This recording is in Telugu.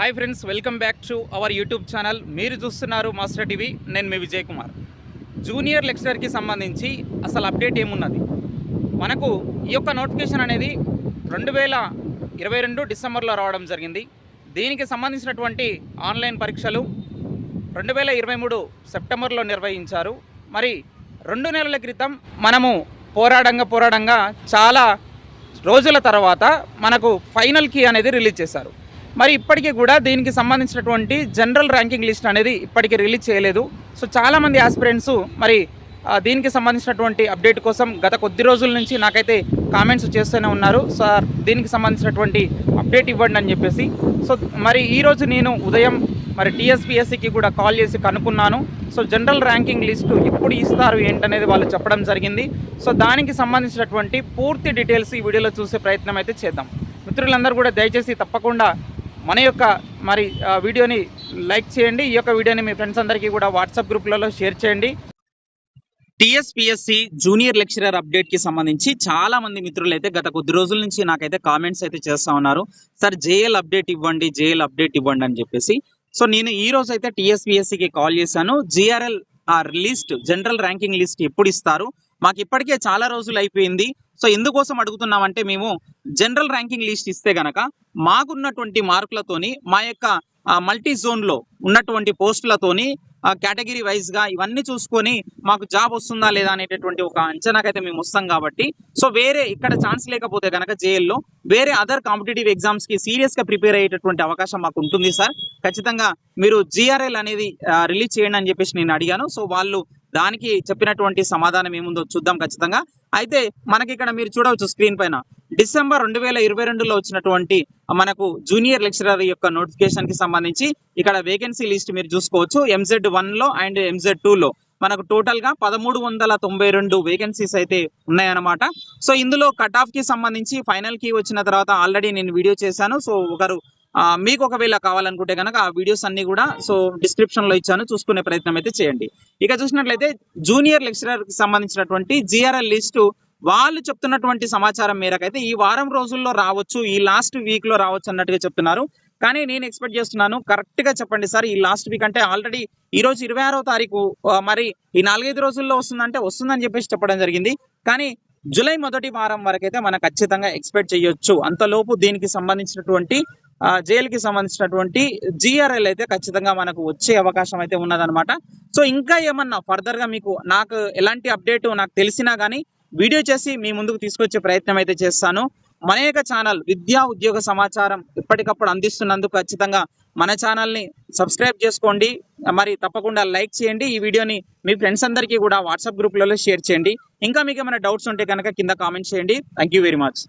Hi friends welcome back to our YouTube channel మీరు చూస్తున్నారు మాస్టర్ టీవీ నేను మీ విజయ్ కుమార్. జూనియర్ లెక్చరర్కి సంబంధించి అసలు అప్డేట్ ఏమున్నది? మనకు ఈ యొక్క నోటిఫికేషన్ అనేది రెండు వేల ఇరవై రెండు డిసెంబర్లో రావడం జరిగింది. దీనికి సంబంధించినటువంటి ఆన్లైన్ పరీక్షలు రెండు వేల ఇరవై మూడు సెప్టెంబర్లో నిర్వహించారు. మరి రెండు నెలల క్రితం మనము పోరాడంగా పోరాడంగా చాలా రోజుల తర్వాత మనకు ఫైనల్ కీ అనేది రిలీజ్ చేశారు. మరి ఇప్పటికీ కూడా దీనికి సంబంధించినటువంటి జనరల్ ర్యాంకింగ్ లిస్ట్ అనేది ఇప్పటికీ రిలీజ్ చేయలేదు. సో చాలామంది ఆస్పిరెంట్స్ మరి దీనికి సంబంధించినటువంటి అప్డేట్ కోసం గత కొద్ది రోజుల నుంచి నాకైతే కామెంట్స్ చేస్తూనే ఉన్నారు. సార్ దీనికి సంబంధించినటువంటి అప్డేట్ ఇవ్వండి అని చెప్పేసి. సో మరి ఈరోజు నేను ఉదయం మరి టీఎస్పీఎస్సికి కూడా కాల్ చేసి కనుక్కున్నాను. సో జనరల్ ర్యాంకింగ్ లిస్టు ఎప్పుడు ఇస్తారు ఏంటనేది వాళ్ళు చెప్పడం జరిగింది. సో దానికి సంబంధించినటువంటి పూర్తి డీటెయిల్స్ ఈ వీడియోలో చూసే ప్రయత్నం అయితే చేద్దాం. మిత్రులందరూ కూడా దయచేసి తప్పకుండా మన యొక్క మరి వీడియోని లైక్ చేయండి. ఈ యొక్క వీడియోని మీ ఫ్రెండ్స్ అందరికీ కూడా వాట్సాప్ గ్రూప్లలో షేర్ చేయండి. టిఎస్పిఎస్సి జూనియర్ లెక్చరర్ అప్డేట్కి సంబంధించి చాలా మంది మిత్రులు అయితే గత కొద్ది రోజుల నుంచి నాకైతే కామెంట్స్ అయితే చేస్తా ఉన్నారు. సార్ జేఎల్ అప్డేట్ ఇవ్వండి జేఎల్ అప్డేట్ ఇవ్వండి అని చెప్పేసి. సో నేను ఈ రోజు అయితే TSPSC కాల్ చేశాను. GRL R list general ranking list ఎప్పుడు ఇస్తారు? మాకు ఇప్పటికే చాలా రోజులు అయిపోయింది. సో ఎందుకోసం అడుగుతున్నామంటే మేము జనరల్ ర్యాంకింగ్ లిస్ట్ ఇస్తే గనక మాకున్నటువంటి మార్కులతోని మా యొక్క మల్టీ జోన్లో ఉన్నటువంటి పోస్టులతోని కేటగిరీ వైజ్గా ఇవన్నీ చూసుకొని మాకు జాబ్ వస్తుందా లేదా అనేటటువంటి ఒక అంచనాకైతే మేము వస్తాం కాబట్టి సో వేరే ఇక్కడ ఛాన్స్ లేకపోతే కనుక జేఎల్లో వేరే అదర్ కాంపిటేటివ్ ఎగ్జామ్స్కి సీరియస్గా ప్రిపేర్ అయ్యేటటువంటి అవకాశం మాకు ఉంటుంది సార్. ఖచ్చితంగా మీరు జిఆర్ఎల్ అనేది రిలీజ్ చేయండి అని చెప్పేసి నేను అడిగాను. సో వాళ్ళు దానికి చెప్పినటువంటి సమాధానం ఏముందో చూద్దాం ఖచ్చితంగా. అయితే మనకి ఇక్కడ మీరు చూడవచ్చు స్క్రీన్ పైన. డిసెంబర్ రెండు వేల ఇరవై రెండులో వచ్చినటువంటి మనకు జూనియర్ లెక్చరర్ యొక్క నోటిఫికేషన్కి సంబంధించి ఇక్కడ వేకెన్సీ లిస్ట్ మీరు చూసుకోవచ్చు. ఎంజెడ్ వన్లో అండ్ ఎంజెడ్ టూ లో. మనకు టోటల్గా పదమూడు వందల తొంభై రెండు వేకెన్సీస్ అయితే ఉన్నాయన్నమాట. సో ఇందులో కట్ ఆఫ్కి సంబంధించి ఫైనల్కి వచ్చిన తర్వాత ఆల్రెడీ నేను వీడియో చేశాను. సో ఒకరు మీకు ఒకవేళ కావాలనుకుంటే కనుక ఆ వీడియోస్ అన్ని కూడా సో డిస్క్రిప్షన్లో ఇచ్చాను. చూసుకునే ప్రయత్నం అయితే చేయండి. ఇక చూసినట్లయితే జూనియర్ లెక్చరర్కి సంబంధించినటువంటి జిఆర్ఎల్ లిస్టు వాళ్ళు చెప్తున్నటువంటి సమాచారం మేరకైతే ఈ వారం రోజుల్లో రావచ్చు ఈ లాస్ట్ వీక్లో రావచ్చు అన్నట్టుగా చెప్తున్నారు. కానీ నేను ఎక్స్పెక్ట్ చేస్తున్నాను కరెక్ట్గా చెప్పండి సార్ ఈ లాస్ట్ వీక్ అంటే ఆల్రెడీ ఈ రోజు ఇరవై ఆరో తారీఖు మరి ఈ నాలుగైదు రోజుల్లో వస్తుందంటే వస్తుందని చెప్పేసి చెప్పడం జరిగింది. కానీ జూలై మొదటి వారం వరకైతే మనం ఖచ్చితంగా ఎక్స్పెక్ట్ చేయొచ్చు. అంతలోపు దీనికి సంబంధించినటువంటి జైలుకి సంబంధించినటువంటి జిఆర్ఎల్ అయితే ఖచ్చితంగా మనకు వచ్చే అవకాశం అయితే ఉన్నదన్నమాట. సో ఇంకా ఏమన్నా ఫర్దర్గా మీకు నాకు ఎలాంటి అప్డేట్ నాకు తెలిసినా కానీ వీడియో చేసి మీ ముందుకు తీసుకొచ్చే ప్రయత్నం అయితే చేస్తాను. మన యొక్క ఛానల్ విద్యా ఉద్యోగ సమాచారం ఎప్పటికప్పుడు అందిస్తున్నందుకు ఖచ్చితంగా మన ఛానల్ని సబ్స్క్రైబ్ చేసుకోండి. మరి తప్పకుండా లైక్ చేయండి. ఈ వీడియోని మీ ఫ్రెండ్స్ అందరికీ కూడా వాట్సాప్ గ్రూప్లలో షేర్ చేయండి. ఇంకా మీకు ఏమైనా డౌట్స్ ఉంటే కనుక కింద కామెంట్ చేయండి. Thank you very much